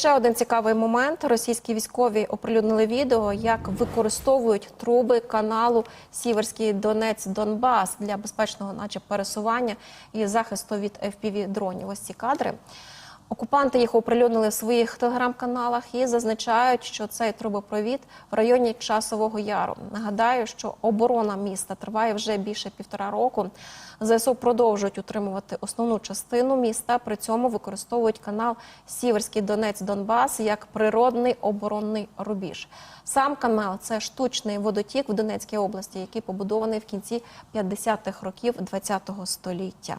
Ще один цікавий момент. Російські військові оприлюднили відео, як використовують труби каналу Сіверський Донець Донбас для безпечного, наче пересування і захисту від fpv дронів. Ось ці кадри. Окупанти їх оприлюднили в своїх телеграм-каналах і зазначають, що цей трубопровід в районі Часового Яру. Нагадаю, що оборона міста триває вже більше півтора року. ЗСУ продовжують утримувати основну частину міста. При цьому використовують канал Сіверський Донець Донбас як природний оборонний рубіж. Сам канал це штучний водотік в Донецькій області, який побудований в кінці 50-х років ХХ століття.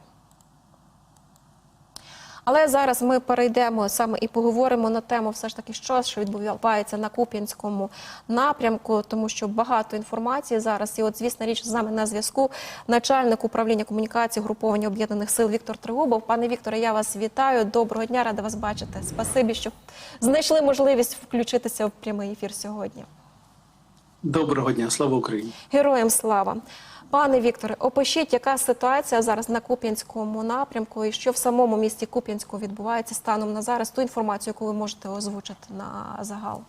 Але зараз ми перейдемо саме і поговоримо на тему, все ж таки, що що відбувається на Куп'янському напрямку, тому що багато інформації зараз. І, от, звісна річ, з нами на зв'язку начальник управління комунікації груповання об'єднаних сил Віктор Тригубов. Пане Вікторе, я вас вітаю. Доброго дня, рада вас бачити. Спасибі, що знайшли можливість включитися в прямий ефір сьогодні. Доброго дня, слава Україні. Героям слава. Пане Вікторе, опишіть, яка ситуація зараз на Куп'янському напрямку і що в самому місті Куп'янську відбувається станом на зараз, ту інформацію, яку ви можете озвучити на загал.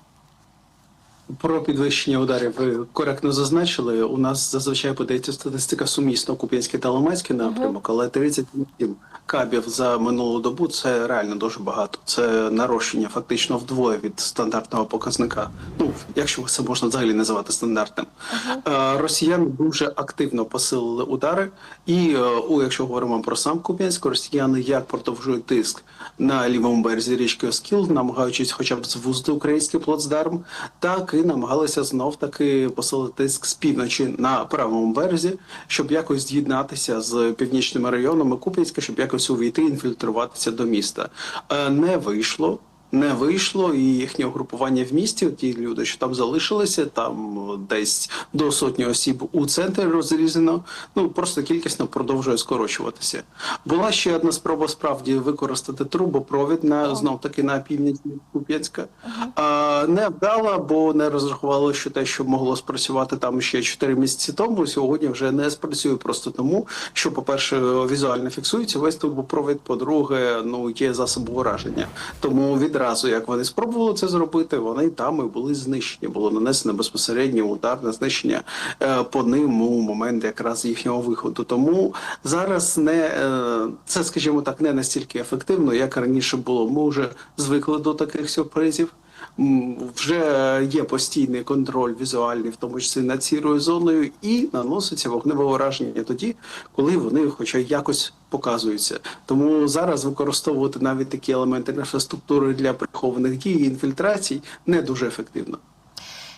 Про підвищення ударів ви коректно зазначили. У нас зазвичай подається статистика сумісно Куп'янський та Ломацький напрямок, але 37 кабів за минулу добу це реально дуже багато. Це нарощення фактично вдвоє від стандартного показника. Ну якщо це можна взагалі називати стандартним. Е, Росіяни дуже активно посилили удари, і е, у якщо говоримо про сам Куп'янськ, росіяни як продовжують тиск на лівому березі річки Оскіл, намагаючись, хоча б звузити український плацдарм, так і намагалися знов таки посилити тиск з півночі на правому березі, щоб якось з'єднатися з північними районами Куп'янська, щоб якось увійти, інфільтруватися до міста. Е, Не вийшло. Не вийшло, і їхнє угрупування в місті, ті люди, що там залишилися, там десь до сотні осіб у центрі розрізано. Ну просто кількісно продовжує скорочуватися. Була ще одна спроба справді використати трубопровід на знов таки на північ Куп'янська. А, не вдала, бо не розрахували, що те, що могло спрацювати там ще 4 місяці тому, сьогодні вже не спрацює просто тому, що, по-перше, візуально фіксується весь трубопровід, по-друге, ну є засоби ураження. Тому відразу, як вони спробували це зробити, вони там і були знищені. Було нанесено безпосередньо ударне знищення е, по ним у момент якраз їхнього виходу. Тому зараз не е, це, скажімо так, не настільки ефективно, як раніше було. Ми вже звикли до таких сюрпризів. Вже є постійний контроль візуальний, в тому числі над сірою зоною, і наноситься вогневе ураження тоді, коли вони, хоча якось показуються. Тому зараз використовувати навіть такі елементи інфраструктури для прихованих дій і інфільтрацій не дуже ефективно.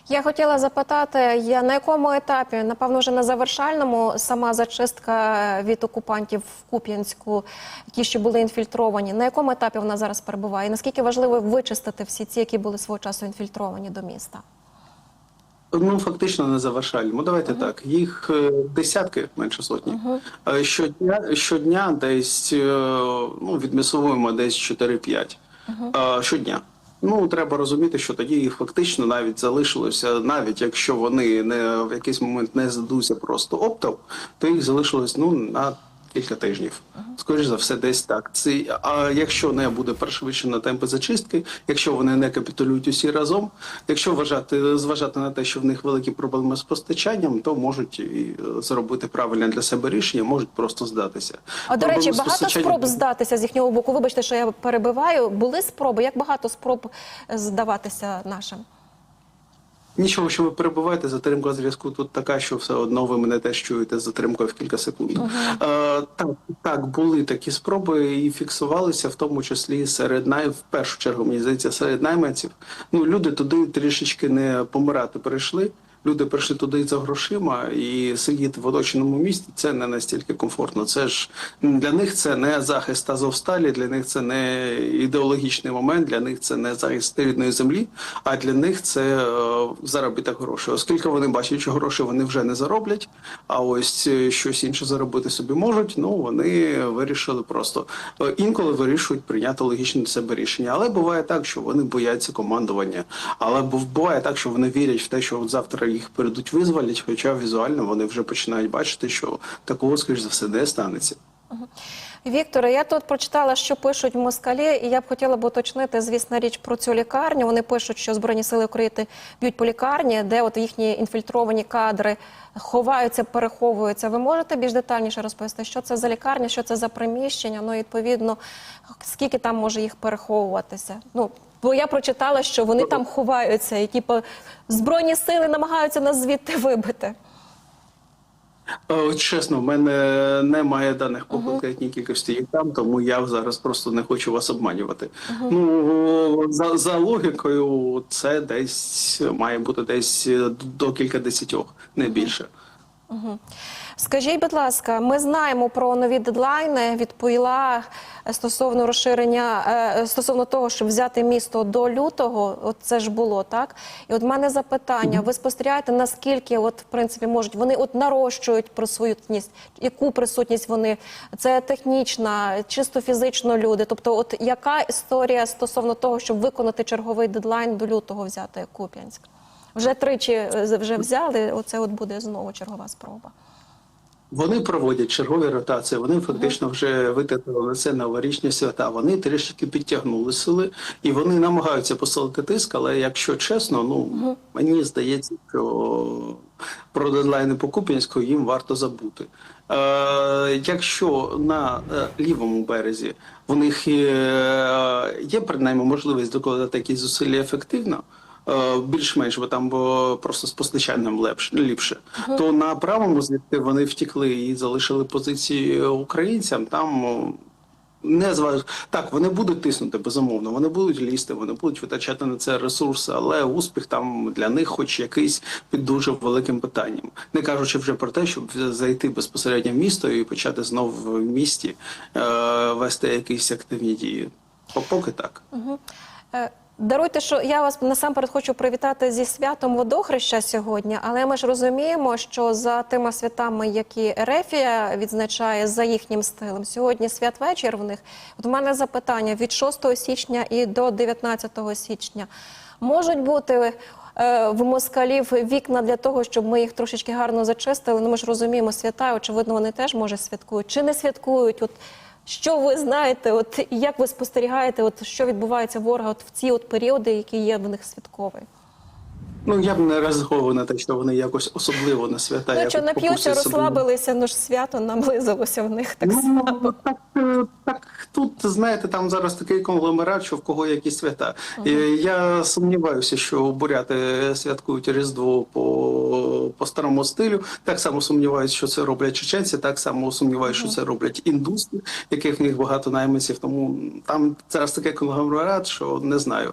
Я хотіла запитати, я на якому етапі, напевно, вже на завершальному сама зачистка від окупантів в Куп'янську, ті, що були інфільтровані, на якому етапі вона зараз перебуває? І наскільки важливо вичистити всі ці, які були свого часу інфільтровані до міста? Ну, фактично не завершальному. Давайте так. Їх е, десятки, менше сотні. Е, Щодня, щодня десь е, ну, відмісовуємо десь 4-5. Е, Щодня. Ну, треба розуміти, що тоді їх фактично навіть залишилося, навіть якщо вони не в якийсь момент не здадуться просто оптом, то їх залишилось ну на кілька тижнів. Скоріше за все, десь так. Це а якщо не буде пришвидшено темпи зачистки, якщо вони не капітулюють усі разом, якщо вважати зважати на те, що в них великі проблеми з постачанням, то можуть і е, зробити правильне для себе рішення, можуть просто здатися. А до речі, багато постачанням- спроб здатися з їхнього боку. Вибачте, що я перебиваю. Були спроби? Як багато спроб здаватися нашим? Нічого, що ви перебуваєте, затримка зв'язку тут така, що все одно ви мене теж чуєте з затримкою в кілька секунд. Е, так, так, були такі спроби і фіксувалися, в тому числі серед най, в першу чергу, мені здається, серед найманців. Ну, люди туди трішечки не помирати перейшли. Люди прийшли туди за грошима і сидіти в оточеному місті це не настільки комфортно. Це ж для них це не захист Азовсталі, для них це не ідеологічний момент, для них це не захист рідної землі, а для них це е, заробіток грошей. Оскільки вони бачать, що гроші вони вже не зароблять, а ось е, щось інше заробити собі можуть. Ну вони вирішили просто е, інколи вирішують прийняти логічне для себе рішення. Але буває так, що вони бояться командування. Але був- буває так, що вони вірять в те, що завтра їх перейдуть визволять, хоча візуально вони вже починають бачити, що такого, скоріш за все, не станеться. Вікторе, я тут прочитала, що пишуть москалі, і я б хотіла б уточнити, звісно, річ про цю лікарню. Вони пишуть, що Збройні сили України б'ють по лікарні, де от їхні інфільтровані кадри ховаються, переховуються. Ви можете більш детальніше розповісти, що це за лікарня, що це за приміщення? Ну, і, відповідно, скільки там може їх переховуватися? Ну, бо я прочитала, що вони там ховаються, і типу збройні сили намагаються нас звідти вибити. Е, Чесно, в мене немає даних по конкретній кількості їх там, тому я зараз просто не хочу вас обманювати. Ну за, за логікою, це десь має бути десь до кілька десятьох, не більше. Скажіть, будь ласка, ми знаємо про нові дедлайни. Відповіла е, стосовно розширення е, стосовно того, щоб взяти місто до лютого. От це ж було так. І от в мене запитання: ви спостерігаєте, наскільки, от в принципі, можуть вони от нарощують присутність, яку присутність вони це технічна, чисто фізично люди. Тобто, от яка історія стосовно того, щоб виконати черговий дедлайн до лютого взяти Куп'янськ? Вже тричі е, вже взяли. Оце от буде знову чергова спроба. Вони проводять чергові ротації. Вони фактично вже витратили на це новорічні свята. Вони трішки підтягнули сили і вони намагаються посилити тиск. Але якщо чесно, ну мені здається, що про дедлайни по Куп'янську їм варто забути. Е, якщо на е, лівому березі в них є, є принаймні можливість докладати якісь зусилля ефективно. Е, Більш-менш, бо там було просто з постачанням лепш, ліпше. То на правому звідти вони втікли і залишили позиції українцям. Там не зваж... так, вони будуть тиснути безумовно. Вони будуть лізти, вони будуть витрачати на це ресурси, але успіх там для них, хоч якийсь під дуже великим питанням. Не кажучи вже про те, щоб зайти безпосередньо в місто і почати знову в місті е- вести якісь активні дії. Поки так. Е, Даруйте, що я вас насамперед хочу привітати зі святом водохреща сьогодні, але ми ж розуміємо, що за тими святами, які Ерефія відзначає за їхнім стилем, сьогодні святвечір в них. От у мене запитання від 6 січня і до 19 січня можуть бути. е, В москалів вікна для того, щоб ми їх трошечки гарно зачистили. Ну ми ж розуміємо свята. Очевидно, вони теж може святкують чи не святкують. От що ви знаєте, от і як ви спостерігаєте, от що відбувається в ворога от в ці от періоди, які є в них святкові? Ну я б не розраховував на те, що вони якось особливо на свята. Ну, що нап'ються, розслабилися, ну ж свято наблизилося в них так. Ну, так, е, так тут знаєте, там зараз такий конгломерат, що в кого які свята. І Я сумніваюся, що буряти святкують Різдво по, по старому стилю. Так само сумніваюся, що це роблять чеченці, так само сумніваюся, що це роблять індуси, яких в них багато найманців. Тому там зараз такий конгломерат, що не знаю.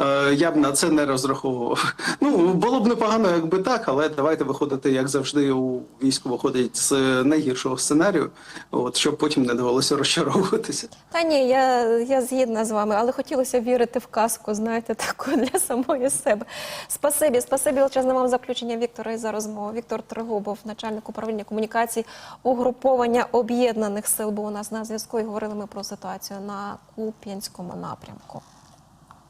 Е, Я б на це не розраховував. Ну було б непогано, якби так, але давайте виходити, як завжди, у військо виходить з найгіршого сценарію, от щоб потім не довелося розчаровуватися. Та ні, я, я згідна з вами, але хотілося вірити в казку, знаєте, таку для самої себе. Спасибі, спасибі величезне вам заключення Віктора і за розмову. Віктор Тригубов, начальник управління комунікацій угруповання об'єднаних сил, був у нас на зв'язку і говорили ми про ситуацію на Куп'янському напрямку.